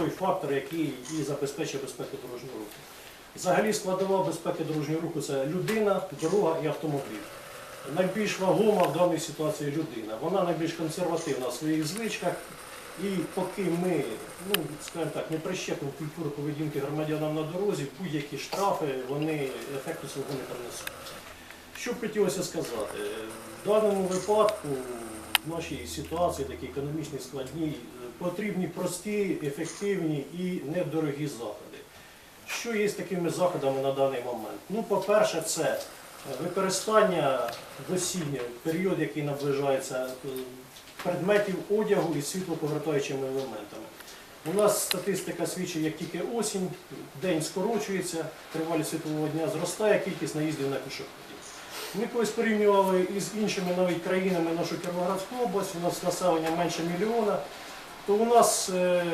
той фактор, який і забезпечує безпеку дорожнього руху. Взагалі складова безпеки дорожнього руху це людина, дорога і автомобіль. Найбільш вагома в даній ситуації людина. Вона найбільш консервативна в своїх звичках. І поки ми, ну скажімо так, не прищепимо культуру поведінки громадянам на дорозі, будь-які штрафи вони ефекту свого не принесуть. Що б хотілося сказати? В даному випадку, в нашій ситуації, такій економічній складній, потрібні прості, ефективні і недорогі заходи. Що є з такими заходами на даний момент? Ну, по-перше, це використання в період, який наближається, е, предметів одягу із світлоповертаючими елементами. У нас статистика свідчить, як тільки осінь, день скорочується, тривалість світлового дня зростає кількість наїздів на пішоходів. Ми колись порівнювали із іншими навіть країнами нашу Кіровоградську область, у нас населення менше мільйона, то у нас е,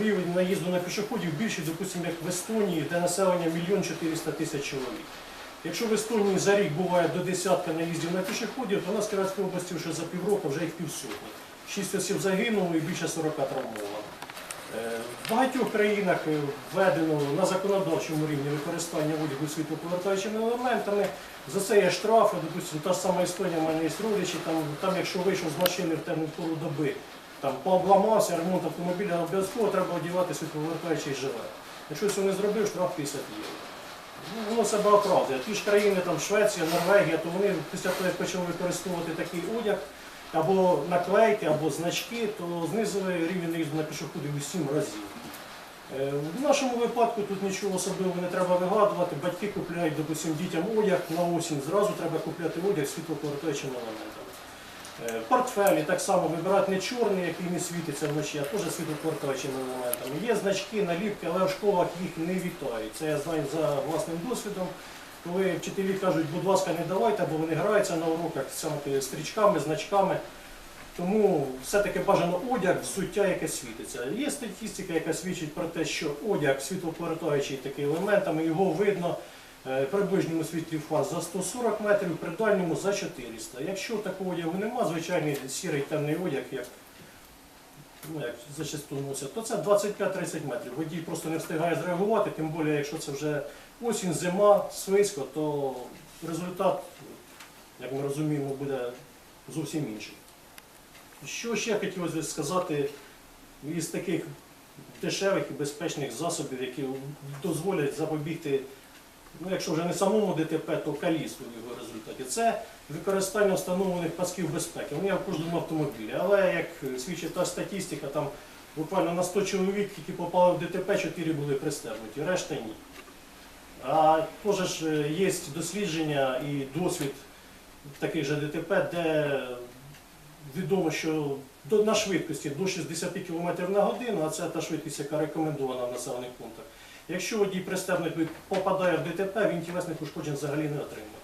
рівень наїзду на пішоходів більший, допустимо, як в Естонії, де населення мільйон 400 тисяч чоловік. Якщо в Естонії за рік буває до десятка наїздів на пішоходів, то у нас в Кіровоградській області вже за півроку вже їх півсотні. Шість осіб загинуло і більше 40 травмовано. В багатьох країнах е, введено на законодавчому рівні використання одягу світлоповертаючими елементами. За це є штрафи, допустимо, та ж сама Естонія, в мене є родичі, там, там якщо вийшов з машини в темну пору доби, там пообламався, ремонт автомобіля обов'язково треба одягати світлоповертаючий жилет. Якщо цього не зробив, штраф 50 євро. Ну, воно себе оправдує. Ті ж країни, там Швеція, Норвегія, то вони після того, як почали використовувати такий одяг, або наклейки, або значки, то знизили рівень наїзду на пішоходів у 7 разів. Е, В нашому випадку тут нічого особливого не треба вигадувати. Батьки купляють, допустим, дітям одяг на осінь, зразу треба купляти одяг з світлоповертаючими елементами. Е, Портфелі так само вибирати не чорний, який не світиться вночі, а теж світлоповертаючими елементами. Є значки, наліпки, але в школах їх не вітають. Це я знаю за власним досвідом. Коли вчителі кажуть, будь ласка, не давайте, бо вони граються на уроках з стрічками, значками. Тому все-таки бажано одяг, взуття, яке світиться. Є статистика, яка свідчить про те, що одяг світлоповертаючий такими елементами, його видно е, при ближньому світлі фаз за 140 метрів, при дальньому за 400. Якщо такого одягу нема, звичайний сірий темний одяг, як, ну, як зачасту носять, то це 25-30 метрів. Водій просто не встигає зреагувати, тим більше, якщо це вже осінь, зима, свисько, то результат, як ми розуміємо, буде зовсім інший. Що ще хотілося сказати із таких дешевих і безпечних засобів, які дозволять запобігти, ну якщо вже не самому ДТП, то каліцтву в його результаті. Це використання встановлених пасків безпеки. Вони в кожному автомобілі. Але як свідчить та статистика, там буквально на 100 чоловік, які попали в ДТП, 4 були пристебнуті, решта ні. А теж е, є дослідження і досвід таких же ДТП, де відомо, що на швидкості до 60 км на годину, а це та швидкість, яка рекомендована в населених пунктах. Якщо водій представник попадає в ДТП, він тілесних ушкоджень взагалі не отримує.